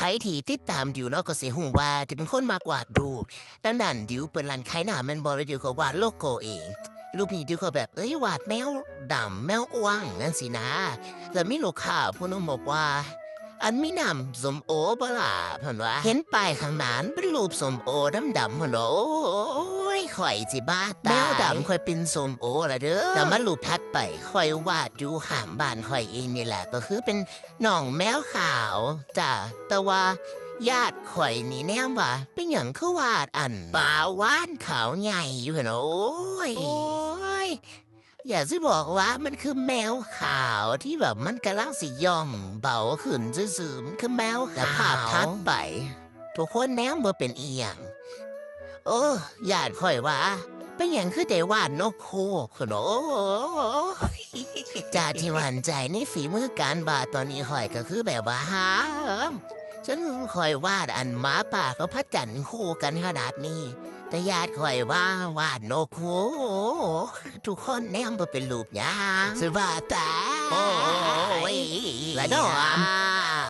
ไผที่ติดตามดิวเนาะก็สิฮู้ว่าจะเป็นคนมากวาดรูปดังนั้นดิวเปิดร้านขายหน้าแมันบ่แล้วดิวก็วาดโลโก้เอง รูปนี้ดิวก็แบบเอ้ยวาดแมวดำแมวอ้วงนั่นสินะแล้วมีลูกค้าผู้หนึงบอกว่า อันมีน้ำสมโอบ่ล่ะเพิ่นว่าเห็นป้ายข้างหน้าเป็นรูปสมโอดำๆเพิ่นว่าโอ้ ยข่อยสิบ้าตายแมวดำข่อยเป็นสมโอละเด้อแล้วมารูปถัดไปข่อยวาดอยู่ข้างบ้านข่อยเองนี่แหละก็คือเป็นน้องแมวขาวจ้ะแต่ว่าญาติข่อยนี่แนมว่าเป็นหยังคือวาดอันปลาวานขาวใหญ่อยู่เห็นโอ้ยโอ้ยอยากจะบอกว่ามันคือแมวขาวที่แบบมันกำลังสิย่องเบาขึ้นซื่อๆมันคือแมวขาวแต่ภาพทัดไปทุกคนแนมบ่เป็นอีหยัง โอ้ญาติค่อยว่าเป็นอย่างคือได้วาดนกโคขนโอ้จากที่หวันใจในฝีมือการบาดตอนนี้ข่อยก็คือแบบว่าฮาฉันคอยวาดอันหมาป่าเขาพระจันทร์คู่กันขนาดนี้ แต่ญาติคอยว่าวาดนกโหทุกคนแนมบ่เป็นรูปหยางสว่าแต่โอ้ยละดอม